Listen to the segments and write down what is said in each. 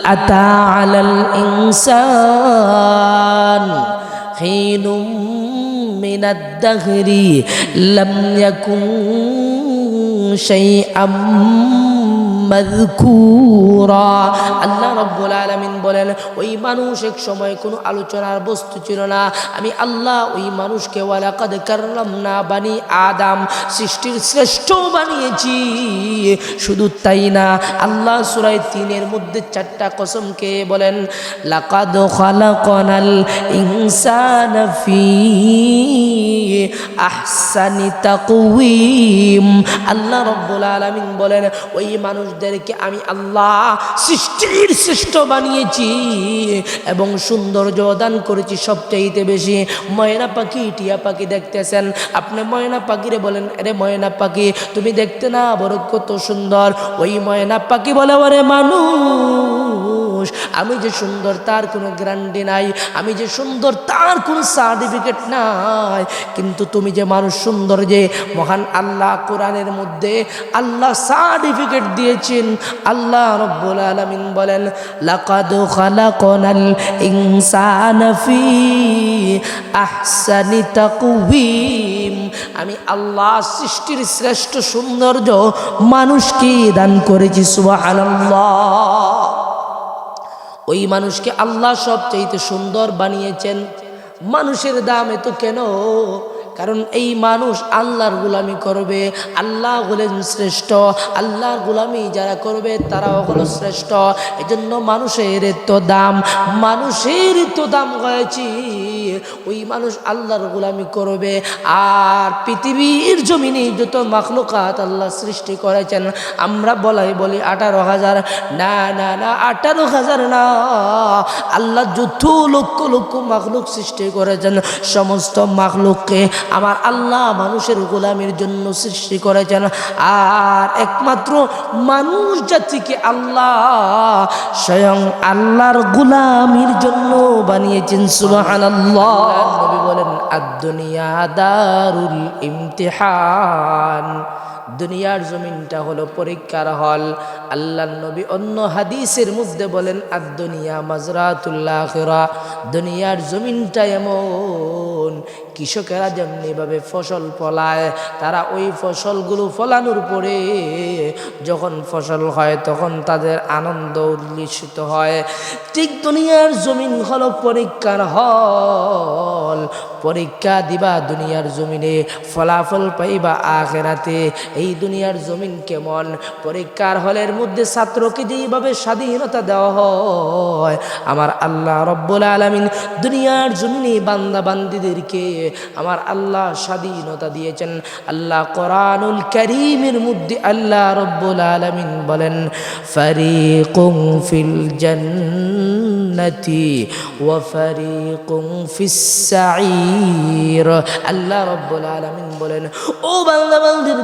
أتى على الإنسان. حين من الدهر لم يكن شيئا মাযকুরা। আল্লাহ রাব্বুল আলামিন বলেন, ওই মানুষ এক সময় কোনো আলোচনার বস্তু ছিল না। আমি আল্লাহ ওই মানুষকে, ওয়ালাকাদ কাররামনা বানি আদম, সৃষ্টির শ্রেষ্ঠ বানিয়েছি। শুধু তাই না, আল্লাহ সূরা তিনের মধ্যে চারটা কসমকে বলেন, লাকাদ খালাকনাল ইনসানা ফি আহসানি তাকওয়িম। আল্লাহ রব্বুল আলামিন বলেন, ওই মানুষদেরকে আমি আল্লাহ সৃষ্টির শ্রেষ্ঠ বানিয়েছি এবং সৌন্দর্য দান করেছি সবচাইতে বেশি। ময়না পাখি, টিয়া পাখি দেখতেছেন? আপনি ময়না পাখিরে বলেন, আরে ময়না পাখি, তুমি দেখতে না বড় কত সুন্দর। ওই ময়না পাখি বলে, ওরে মানুষ আমি যে সুন্দর তার কোনো গ্যারান্টি নাই, আমি যে সুন্দর তার কোনো সার্টিফিকেট নাই, কিন্তু তুমি যে মানুষ সুন্দর যে, মহান আল্লাহ কোরআনের মধ্যে আল্লাহ সার্টিফিকেট দিয়েছেন, আল্লাহ রব্বুল আলামিন বলেন আমি আল্লাহ সৃষ্টির শ্রেষ্ঠ সৌন্দর্য মানুষকে দান করেছি, সুবহানাল্লাহ। ওই মানুষকে আল্লাহ সবচাইতে সুন্দর বানিয়েছেন। মানুষের দাম এত কেন? কারণ এই মানুষ আল্লাহর গুলামি করবে। আল্লাহ হলেন শ্রেষ্ঠ। আল্লাহর গুলামি যারা করবে, তারাও হলো শ্রেষ্ঠ। এজন্য মানুষের তো দাম। মানুষের তো দাম হয়েছি। ওই মানুষ আল্লাহর গুলামি করবে। আর পৃথিবীর জমিনে যত মাখলুকাত আল্লাহ সৃষ্টি করেছেন, আমরা বলাই বলি আঠারো হাজার। না না না, আঠারো হাজার না। আল্লাহ যত লক্ষ লক্ষ মাখলুক সৃষ্টি করেছেন, সমস্ত মাখলুককে আমার আল্লাহ মানুষের গোলামের জন্য সৃষ্টি করেছেন। আর একমাত্র মানুষ জাতিকে আল্লাহ, স্বয়ং আল্লাহর গোলামির জন্য বানিয়েছেন। সুবহানাল্লাহ। নবী বলেন, আদ-দুনিয়া দারুল ইমতিহান। দুনিয়ার জমিনটা হলো পরীক্ষার হল। আল্লাহ নবী অন্য হাদিসের মধ্যে বলেন আর দুনিয়া মাজরাতুল্লাহ দুনিয়ার জমিনটা এমন কৃষকেরা যেমনিভাবে ফসল ফলায়, তারা ওই ফসলগুলো ফলানোর পরে যখন ফসল হয় তখন তাদের আনন্দ উল্লিসিত হয়। ঠিক দুনিয়ার জমিন হলো পরীক্ষার হল। পরীক্ষা দিবা দুনিয়ার জমিনে, ফলাফল পাইবা আখেরাতে। এই দুনিয়ার জমিন কেমন? পরীক্ষার হলের মধ্যে ছাত্রকে যেইভাবে স্বাধীনতা দেওয়া হয়, আমার আল্লাহ রব্বুল আলমিন দুনিয়ার জমিনে বান্দা বান্দিদেরকে আমার আল্লাহ স্বাধীনতা দিয়েছেন। আল্লাহ কোরআনুল করিমের মধ্যে আল্লাহ রব্বুল আলমিন বলেন, ফারিকুম ফিল জান্নাতি ওয়া ফারিকুম ফিস সাঈর আল্লাহ রব্বুল আলামিন বলেন, ও বান্দা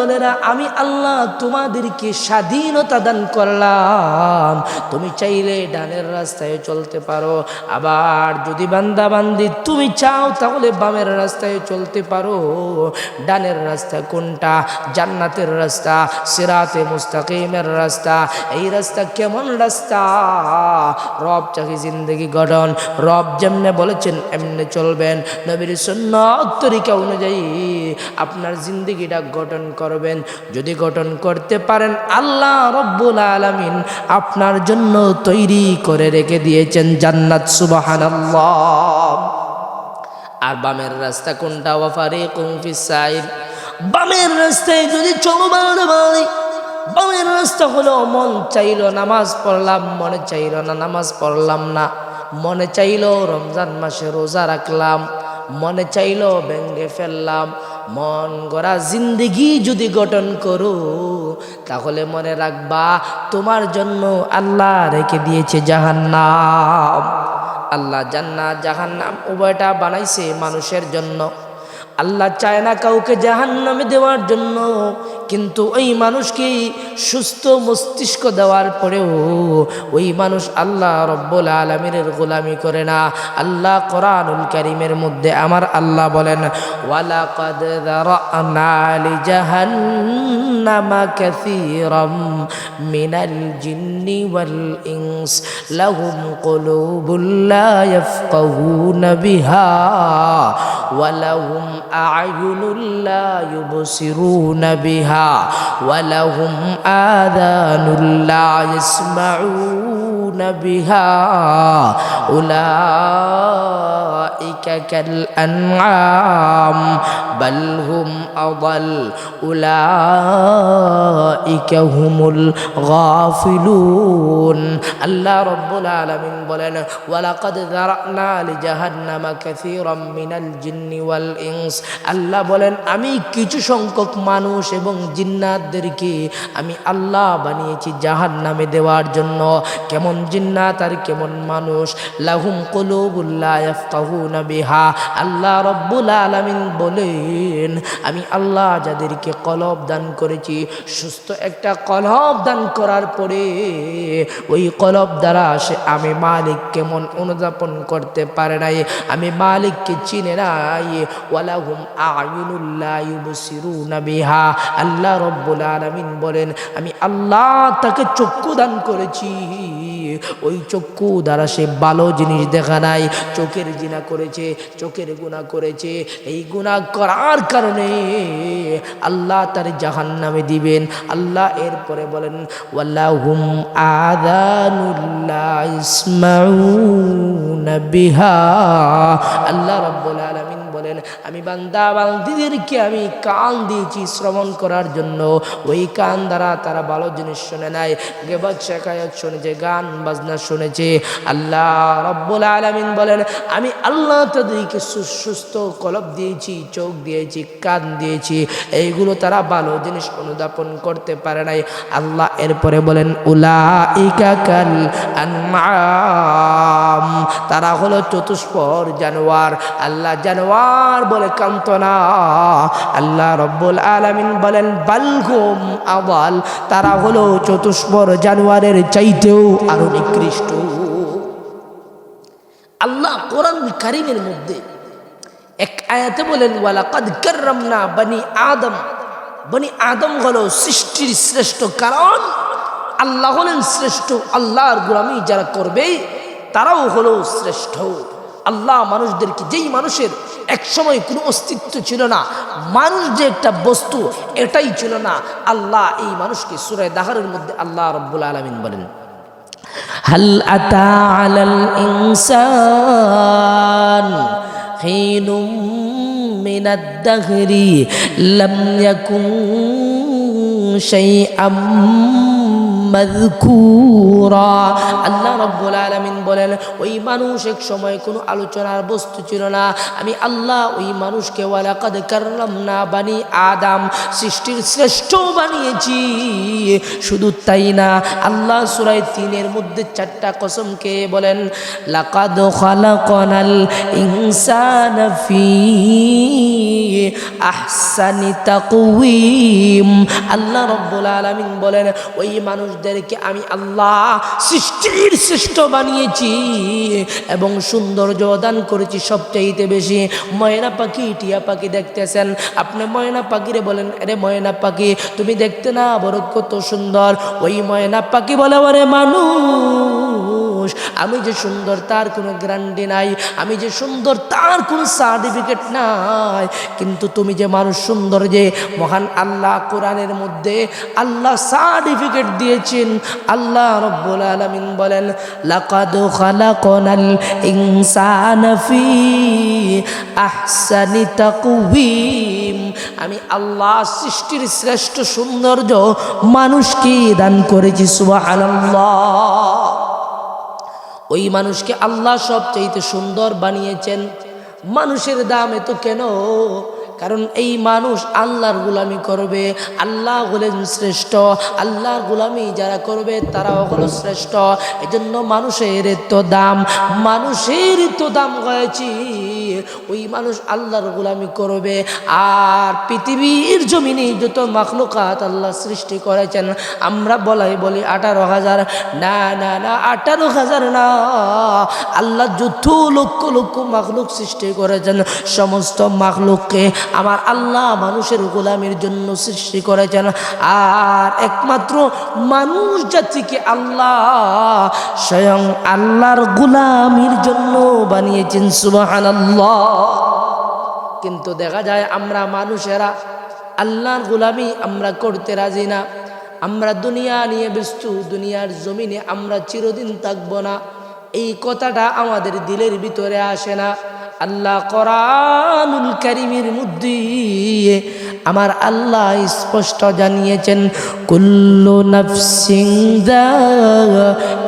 দলেরা, আমি আল্লাহ তোমাদেরকে স্বাধীনতা দান করলাম। তুমি চাইলে ডানের রাস্তায় চলতে পারো, আবার যদি বান্দা বান্দি তুমি চাও, তাহলে বামের রাস্তায় চলতে পারো। ডানের রাস্তা কোনটা? জান্নাতের রাস্তা, সিরাতে মুস্তাকিমের রাস্তা। এই রাস্তা কেমন রাস্তা? রব চাকি জিন্দগি গঠন। রব যেমনে বলেছেন, এমনি চলবেন। নবীর সুন্নত তরিকা অনুযায়ী আপনার জিন্দগিটা গঠন করবেন। যদি গঠন করতে পারেন, আল্লাহ রব্বুল আলামিন আপনার জন্য তৈরি করে রেখে দিয়েছেন জান্নাত, সুবহানাল্লাহ। আর বামের রাস্তা কোনটা? ওয়াফারে কুমফি সাইড বামের রাস্তায় যদি চলো বাড়ি বামের রাস্তা হলো, মন চাইলো নামাজ পড়লাম, মনে চাইলো না নামাজ পড়লাম না। মনে চাইলো রমজান মাসে রোজা রাখলাম, মনে চাইলো ভেঙ্গে ফেললাম। মন গড়া জিন্দিগি যদি গঠন করো, তাহলে মনে রাখবা তোমার জন্য আল্লাহ রেখে দিয়েছে জাহান্নাম। আল্লাহ জান্নাত জাহান্নাম উভয়টা বানাইছে মানুষের জন্য। আল্লাহ চায় না কাউকে জাহান্নামে দেওয়ার জন্য। কিন্তু ওই মানুষকে সুস্থ মস্তিষ্ক দেওয়ার পরেও ওই মানুষ আল্লাহ রব্বুল আলমিনের গোলামি করে না। আল্লাহ কোরআনুল করিমের মধ্যে আমার আল্লাহ বলেন, ওয়ালাকাদ জাহান্নামা কাসীরাম মিনাল জিন্নি ওয়াল ইনস, লাহুম কুলুবুল লা ইয়াফকাহুনা বিহা ওয়া লাহুম আ'য়ুনুল লা ইউবসিরুনা বিহা ولهم آذان لا يسمعون بها. أولئك كالأنعام بل هم أضل أولئك هم الغافلون الله رب العالمين বলেন ولقد ذرأنا لجهنم كثيرا من الجن والإنس আল্লাহ বলেন আমি কিছু সংখ্যক মানুষ এবং জিন্নাতদেরকে আমি আল্লাহ বানিয়েছি জাহান নামে দেওয়ার জন্য কেমন জিন্নাত আর কেমন মানুষ লাহুম কলুবুল্লাহ ইয়াফকাহুনা বিহা। আল্লাহ রব্বুল আলামিন বলেন, আমি আল্লাহ যাদেরকে কলব দান করেছি, সুস্থ একটা কলব দান করার পরে ওই কলব দ্বারা সে আমি মালিক কেমন অনুযাপন করতে পারে নাই, আমি মালিককে চিনে নাই। ওয়ালাহুম আয়ুনুল্লাহ ইউবসিরুনা বিহা। আল্লাহ রব্বুল আলামিন বলেন, আমি আল্লাহ তাকে চক্ষু দান করেছি। ওই চক্ষু দ্বারা সে ভালো জিনিস দেখা নাই। চোখের জিনা করেছে, চোখের গুণা করেছে। এই গুণা করার কারণে আল্লাহ তার জাহান নামে দিবেন। আল্লাহ এরপরে বলেন ওয়াল্লাহুম আদানুল্লাহ ইসমাউনা বিহা। আল্লাহ রব্বুল আলামিন আমি বান্দা বান্দিদেরকে আমি কান দিয়েছি শ্রবণ করার জন্য। ওই কান দ্বারা তারা ভালো জিনিস শুনে নাই। গেবাদ শেখায়ত শুনেছে গান, বাজনা শুনেছে। আল্লাহ রব্বুল আলামিন বলেন, আমি আল্লাহ তাদেরকে সুস্থ কলব দিয়েছি, চোখ দিয়েছি, কান দিয়েছি। এইগুলো তারা ভালো জিনিস অনুধাপন করতে পারে নাই। আল্লাহ এরপরে বলেন উলা আনমাম। তারা হলো চতুষ্পর জানোয়ার। আল্লাহ জানোয়ার বলে কান্ত না আল্লাহ রব্বুল আলামিন বলেন, বালগুম আবাল। তারা হলো চতুষ্পর জানোয়ারের চাইতেও আরও নিকৃষ্ট। আল্লাহ কোরআন কারিমের মধ্যে এক আয়াতে বলেন, ওয়ালাকাদ কাররামনা বনি আদম। বনি আদম হলো সৃষ্টির শ্রেষ্ঠ কারণ। আল্লাহ হলেন শ্রেষ্ঠ, আল্লাহর গোলামি যারা করবে, তারাও হলো শ্রেষ্ঠ। আল্লাহ মানুষদেরকে যেই মানুষের এক সময় কোনো অস্তিত্ব ছিল না মানুষ যে একটা বস্তু এটাই ছিল না আল্লাহ এই মানুষকে সুরায় দাহারের মধ্যে আল্লাহ রব্বুল আলমিন বলেন هل أتى على الإنسان حين من الدهر لم يكن شيئا মাযকুরা। আল্লাহ রাব্বুল আলামিন বলেন, ওই মানুষ এক সময় কোনো আলোচনার বস্তু ছিল না। আমি আল্লাহ ওই মানুষকে ওয়ালাকাদ কাররামনা বানি আদম, সৃষ্টির শ্রেষ্ঠ বানিয়েছি। শুধু তাই না, আল্লাহ সূরা তিনের মধ্যে চারটা কসমকে বলেন, লাকাদ খালাকনাল ইনসানা ফি আহসানি তাকওয়িম। আল্লাহ রব্বুল আলামিন বলেন, ওই মানুষদেরকে আমি আল্লাহ সৃষ্টির শ্রেষ্ঠ বানিয়েছি এবং সৌন্দর্য দান করেছি সবচাইতে বেশি। ময়না পাখি, টিয়া পাখি দেখতেছেন? আপনি ময়না পাখিরে বলেন, আরে ময়না পাখি, তুমি দেখতে না বড় কত সুন্দর। ওই ময়না পাখি বলে, ওরে মানুষ আমি যে সুন্দর তার কোনো গ্যারান্টি নাই, আমি যে সুন্দর তার কোনো সার্টিফিকেট নাই। কিন্তু তুমি যে মানুষ সুন্দর যে, মহান আল্লাহ কোরআনের মধ্যে আল্লাহ সার্টিফিকেট দিয়েছেন, আল্লাহ রব্বুল আলমিন বলেন, লাকাদ খালাকনাল ইনসানা ফি আহসানি তাকওয়িম। আমি আল্লাহ সৃষ্টির শ্রেষ্ঠ সৌন্দর্য মানুষকে দান করেছি, সুবহানাল্লাহ। ওই মানুষকে আল্লাহ সবচাইতে সুন্দর বানিয়েছেন। মানুষের দাম এত কেন? কারণ এই মানুষ আল্লাহর গুলামি করবে, আল্লাহ হলেন শ্রেষ্ঠ, আল্লাহর গুলামি যারা করবে তারাও হলো শ্রেষ্ঠ। এজন্য মানুষের তো দাম, মানুষের তো দাম হয়েছে। ওই মানুষ আল্লাহর গুলামি করবে। আর পৃথিবীর জমিনে যত মাখলুকাত আল্লাহ সৃষ্টি করেছেন, আমরা বলাই বলি আঠারো হাজার। না না না, আঠারো হাজার না। আল্লাহ যত লক্ষ লক্ষ মাখলুক সৃষ্টি করেছেন, সমস্ত মাখলুককে আমার আল্লাহ মানুষের গোলামির জন্য সৃষ্টি করেছেন। আর একমাত্র মানুষ জাতিকে আল্লাহ, স্বয়ং আল্লাহর গোলামির জন্য বানিয়েছেন সুবাহান কিন্তু দেখা যায় আমরা মানুষেরা আল্লাহর গোলামি আমরা করতে রাজি না। আমরা দুনিয়া নিয়ে ব্যস্ত, দুনিয়ার জমিনে আমরা চিরদিন থাকব না। এই কথাটা আমাদের দিলের ভিতরে আসে না। আল্লাহ করানুল কারিমের মধ্যে আমার আল্লাহ স্পষ্ট জানিয়েছেন, কুল্লু নাফসিং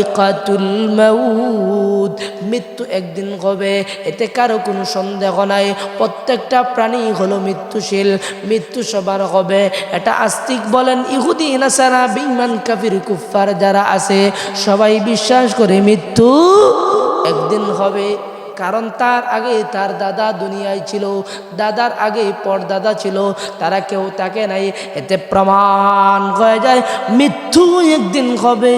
ইকাতুল মাউত। মৃত্যু একদিন হবে, এতে কারও কোনো সন্দেহ নাই। প্রত্যেকটা প্রাণী হলো মৃত্যুশীল, মৃত্যু সবার হবে। এটা আস্তিক বলেন ইহুদি, নাসারা বিমান কাফির কুফার যারা আছে, সবাই বিশ্বাস করে মৃত্যু একদিন হবে। কারণ তার আগে তার দাদা দুনিয়ায় ছিল, দাদার আগে পরদাদা ছিল, তারা কেউ তাকে নাই, এতে প্রমাণ হয়ে যায়, মৃত্যু একদিন হবে,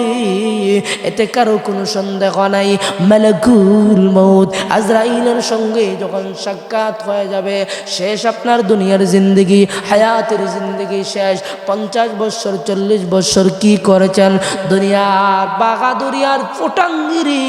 এতে কারও কোনো সন্দেহ নাই। মালাকুল মৌত আজরাইলের সঙ্গে যখন সাক্ষাৎ হয়ে যাবে, শেষ আপনার দুনিয়ার জিন্দগি, হায়াতের জিন্দগি শেষ। পঞ্চাশ বছর, চল্লিশ বছর কি করেছেন? দুনিয়ার বাগাদুরিয়ার ফোটাঙ্গিরি,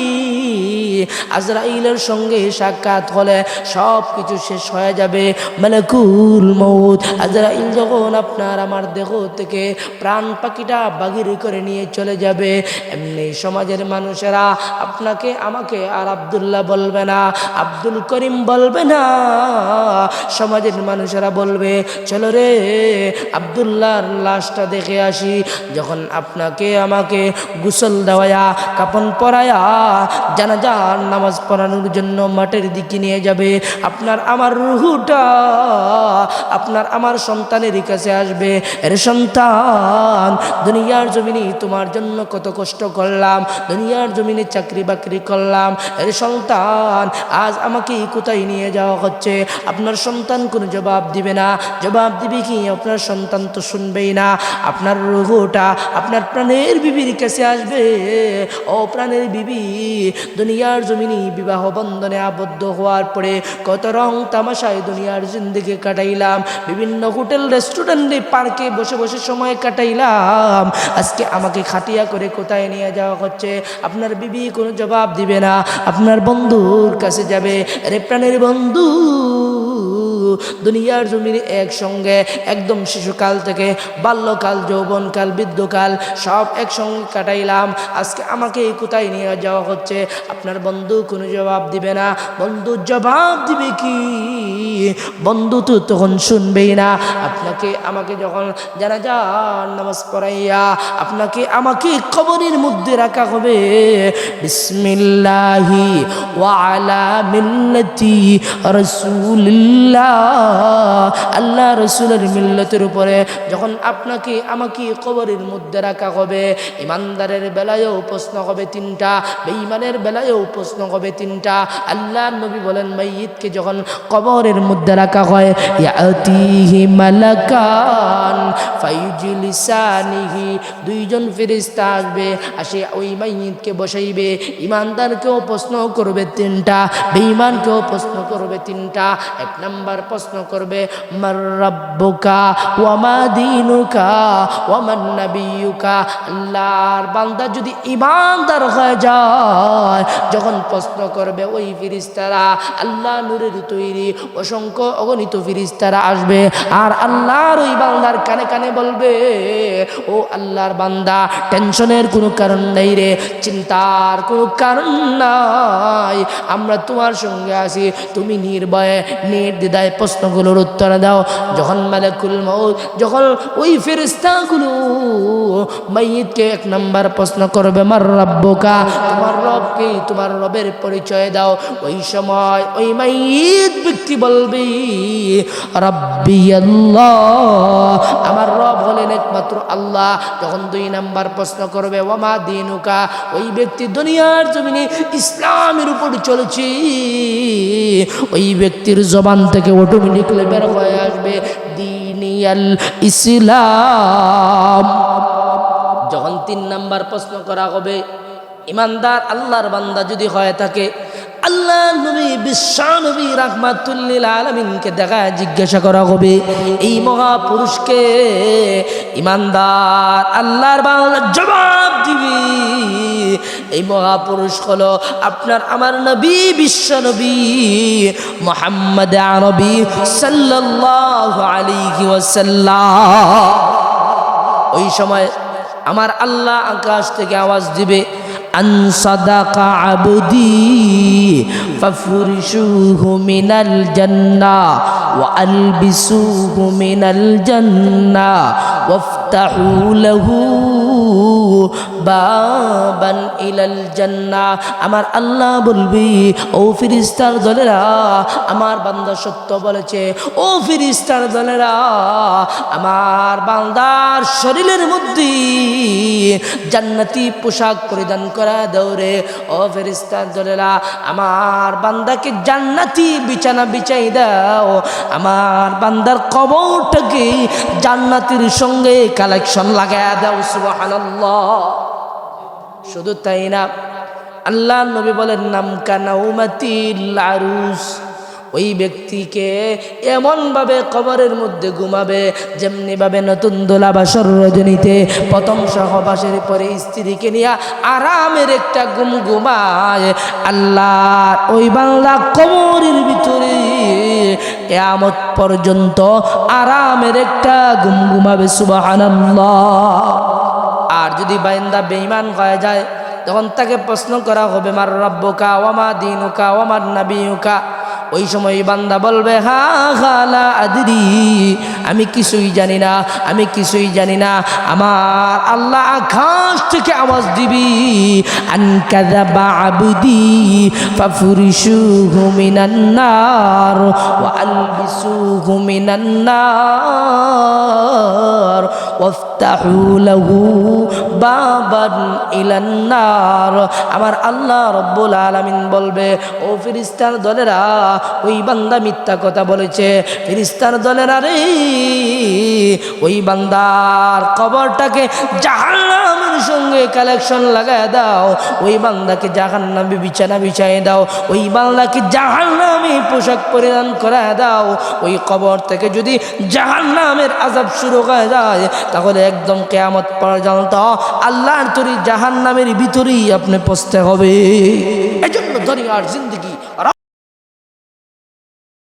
আজরাইলের সঙ্গে সাক্ষাৎ হলে সব কিছু শেষ হয়ে যাবে। মালাকুল মৌত আজরাইল যখন আপনার আমার দেহ থেকে প্রাণ পাখিটা বাগির করে নিয়ে চলে যাবে, এমনি সমাজের মানুষেরা আপনাকে, আমাকে আর আবদুল্লাহ বলবে না, আব্দুল করিম বলবে না। সমাজের মানুষেরা বলবে, চলো রে, আবদুল্লাহর লাশটা দেখে আসি। যখন আপনাকে, আমাকে গুসল দেওয়া কাপন পরায়া, জানাজার নামাজ পড়ানোর জন্য মাঠের দিকে নিয়ে যাবে। আপনার আমার রুহুটা আপনার আমার সন্তানের কাছে আসবে। এর সন্তান, দুনিয়ার জমিনে তোমার জন্য কত কষ্ট করলাম, দুনিয়ার জমিনে চাকরি বাকরি করলাম। এর সন্তান, আজ আমাকে কোথায় নিয়ে যাওয়া হচ্ছে? আপনার সন্তান কোনো জবাব দিবে না। জবাব দিবে কি? আপনার সন্তান তো শুনবেই না। আপনার রুহুটা আপনার প্রাণের বিবির কাছে আসবে। ও প্রাণের বিবি, দুনিয়ার জমিনে বিবাহ বন্ধনে আবদ্ধ হওয়ার পরে কত রং তামাশায় দুনিয়ার জিন্দিগি কাটাইলাম। বিভিন্ন হোটেল রেস্টুরেন্টে, পার্কে বসে বসে সময় কাটাইলাম। আজকে আমাকে খাটিয়া করে কোথায় নিয়ে যাওয়া হচ্ছে? আপনার বিবি কোনো জবাব দিবে না। আপনার বন্ধুর কাছে যাবে। রে প্রাণের বন্ধু। দুনিয়ার জমিনে একসঙ্গে, একদম শিশুকাল থেকে বাল্যকাল, যৌবনকাল, বৃদ্ধকাল, সব একসঙ্গে কাটাইলাম। আজকে আমাকে কোথায় নিয়ে যাওয়া হচ্ছে? আপনার বন্ধু কোনো জবাব দিবে না। বন্ধু জবাব দিবে কি? বন্ধু তো তখন শুনবেই না। আপনাকে আমাকে যখন জানা যান নামাজ পড়াইয়া আপনাকে আমাকে কবরের মধ্যে রাখা হবে, বিসমিল্লাহি ওয়ালা মিল্লতি রসুলিল্লাহ। আল্লাহ রসুলের মিল্লতের উপরে যখন আপনাকে, আমাকে কবরের মধ্যে রাখা হবে, ইমানদারের বেলায়ও প্রশ্ন হবে তিনটা, বেঈমানের বেলায়ও প্রশ্ন হবে তিনটা। আল্লাহ নবী বলেন মাইয়িদকে যখন কবরের মধ্যে রাখা হয় দুইজন ফেরেশতা আসবে, আসে ওই মাইয়িদকে বসাইবে, ইমানদারকেও প্রশ্ন করবে তিনটা, বেঈমানকেও প্রশ্ন করবে তিনটা। এক নাম্বার প্রশ্ন করবে, মার রাব্বুকা ওয়া মা দীনুকা ওয়া আল্লাহর বান্দা যদি ইমানদার হয়ে যায়, যখন প্রশ্ন করবে, ওই ফিরিস্তারা আল্লাহ নূরের তৈরি, অসংখ্য অগণিত ফিরিস্তারা আসবে। আর আল্লাহর ওই বান্দার কানে কানে বলবে, ও আল্লাহর বান্দা, টেনশনের কোনো কারণ নেই রে, চিন্তার কোনো কারণ নাই। আমরা তোমার সঙ্গে আছি, তুমি নির্ভয়ে প্রশ্ন প্রশ্নগুলোর উত্তর দাও। যখন মালাকুল মৌত যখন ওই ফেরিস্তাগুলো মাইয়িতকে এক নাম্বার প্রশ্ন করবে, মার রব্বকা, তোমার রবকে তোমার রবের পরিচয় দাও। ওই সময় ওই মাইয়িত ব্যক্তি বলবে, রব্বি আমার রব হলেন একমাত্র আল্লাহ। যখন দুই নাম্বার প্রশ্ন করবে ওমা দিনুকা? ওই ব্যক্তি দুনিয়ার জমিনে ইসলামের উপর চলেছে। ওই ব্যক্তির জবান থেকে অটোমেটিকলি বের হয়ে আসবে। দিনিয়াল ইসলাম। যখন তিন নাম্বার প্রশ্ন করা হবে, ইমানদার আল্লাহর বান্দা যদি হয়ে থাকে, আল্লাহ নবী বিশ্বনবী রাহমাতুল্লিল আলমিনকে দেখা জিজ্ঞাসা করা হবে, এই মহাপুরুষকে ইমানদার আল্লাহর বাংলার জবাব দিবি। এই মহাপুরুষ হলো আপনার, আমার নবী, বিশ্ব নবী মোহাম্মদ আরবি আলাইহি ওই সময় আমার আল্লাহ আকাশ থেকে আওয়াজ দিবে, আন সাদাকা আবদি ফাফরিশুহু মিনাল জান্নাহ ওয়া আলবিসুহু মিনাল জান্নাহ ওয়াফতাহু লাহু বাবান ইলাল জান্নাহ আমার আল্লাহ বলবি, ও ফিরিস্তার দলেরা, আমার বান্দা সত্য বলেছে, ও ফিরিস্তার দলেরা, আমার বান্দার শরীরের মধ্যে জান্নাতি পোশাক পরিধান করা দৌড়ে ও ফেরিস্তার দলেরা, আমার বান্দাকে জান্নাতি বিছানা বিছাই দাও। আমার বান্দার কবরটাকে জান্নাতির সঙ্গে কালেকশন লাগায় দাও, সুবহানাল্লাহ। শুধু তাই না, আল্লাহ নবী বলেন, নাম কানাউমাতিল আরুস। ওই ব্যক্তিকে এমনভাবে কবরের মধ্যে ঘুমাবে, যেমনিভাবে নতুন দোলা দোলাবাসর রজনীতে প্রথম সহবাসের পরে স্ত্রীকে নিয়ে আরামের একটা গুম ঘুমায়। আল্লাহ ওই বাংলা কবরের ভিতরে কেয়ামত পর্যন্ত আরামের একটা গুম ঘুমাবে, সুবহানাল্লাহ। আর যদি বাইন্দা বেঈমান হয়ে যায়, তখন তাকে প্রশ্ন করা হবে, মার রব্বকা ওমা দিনুকা ওমার নাবিউকা? ওই সময় বান্দা বলবে, হা খালা আদরি, আমি কিছুই জানি না, আমি কিছুই জানি না, আমার আল্লাহ আকাশ থেকে আওয়াজ দিবি, আন কাযাবা আবদি ফাফুরিশুহু মিনান নার, ওয়া আলবিসুহু মিনান নার, ওয়াফতাহু লাহু বাবান ইলান নার। আমার আল্লাহ রব্বুল আলামিন বলবে, ও ফিরিস্তার দলেরা ওই বান্দা মিথ্যা কথা বলেছে। ফিরিস্তার দলেরা রে ওই বান্দার কবরটাকে জাহান্নামের সঙ্গে কালেকশন লাগায় দাও। ওই বান্দাকে জাহান্নামে বিছানা বিছাই দাও। ওই বান্দাকে জাহান্নামে পোশাক পরিধান করায় দাও। ওই কবর থেকে যদি জাহান্নামের আজাব শুরু হয়ে যায়, তাহলে একদম কেয়ামত পর্যন্ত আল্লাহর তরি জাহান্নামের ভিতরেই আপনি পৌঁছতে হবে। এজন্য দুনিয়ার জিন্দগি